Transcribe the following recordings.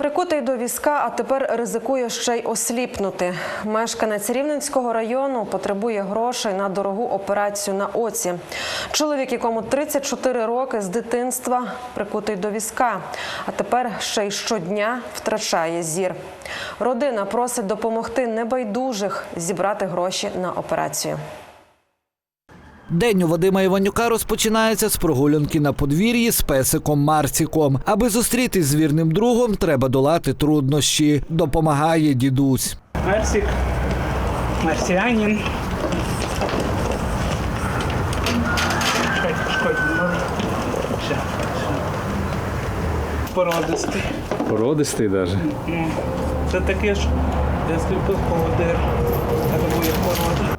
Прикутий до візка, а тепер ризикує ще й осліпнути. Мешканець Рівненського району потребує грошей на дорогу операцію на оці. Чоловік, якому 34 роки з дитинства, прикутий до візка, а тепер ще й щодня втрачає зір. Родина просить допомогти небайдужих зібрати гроші на операцію. День у Вадима Іванюка розпочинається з прогулянки на подвір'ї з песиком Марціком. Аби зустрітись з вірним другом, треба долати труднощі. Допомагає дідусь. Ще, ще. Породистий. Породистий даже. Ну, це таке ж,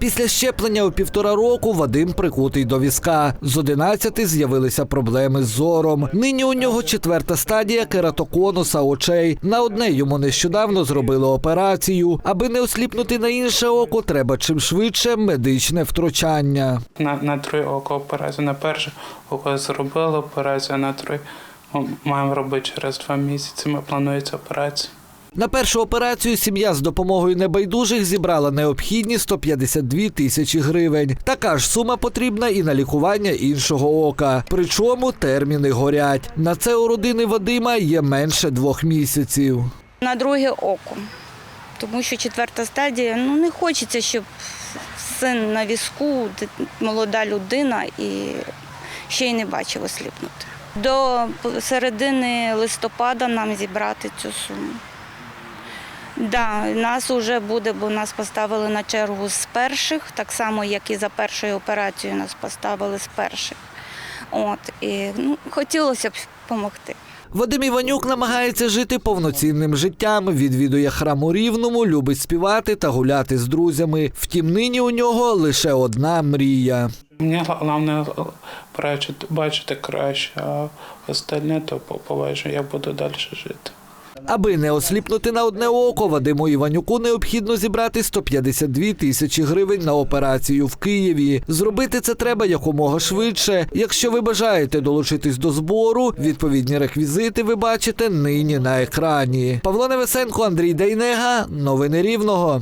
Після щеплення у півтора року Вадим прикутий до візка. З 11 з'явилися проблеми з зором. Нині у нього четверта стадія кератоконуса очей. На одне йому нещодавно зробили операцію. Аби не осліпнути на інше око, треба чим швидше медичне втручання. На, на друге око операцію. На перше око зробили операцію, а на друге о, маємо робити через два місяці. Ми планується операція. На першу операцію сім'я з допомогою небайдужих зібрала необхідні 152 тисячі гривень. Така ж сума потрібна і на лікування іншого ока. Причому терміни горять. На це у родини Вадима є менше двох місяців. на друге око. Тому що четверта стадія, ну не хочеться, щоб син на візку, молода людина і ще й не бачив осліпнути. До середини листопада нам зібрати цю суму. Да, нас вже буде, бо нас поставили на чергу з перших, так само, як і за першою операцією нас поставили з перших. От, і ну, хотілося б допомогти. Вадим Іванюк намагається жити повноцінним життям, відвідує храм у Рівному, любить співати та гуляти з друзями. Втім, нині у нього лише одна мрія. Мені головне бачити, бачити краще, а остальне то по- побачу, як буду далі жити. Аби не осліпнути на одне око, Вадиму Іванюку необхідно зібрати 152 тисячі гривень на операцію в Києві. Зробити це треба якомога швидше. Якщо ви бажаєте долучитись до збору, відповідні реквізити ви бачите нині на екрані. Павло Невесенко, Андрій Дейнега. Новини Рівного.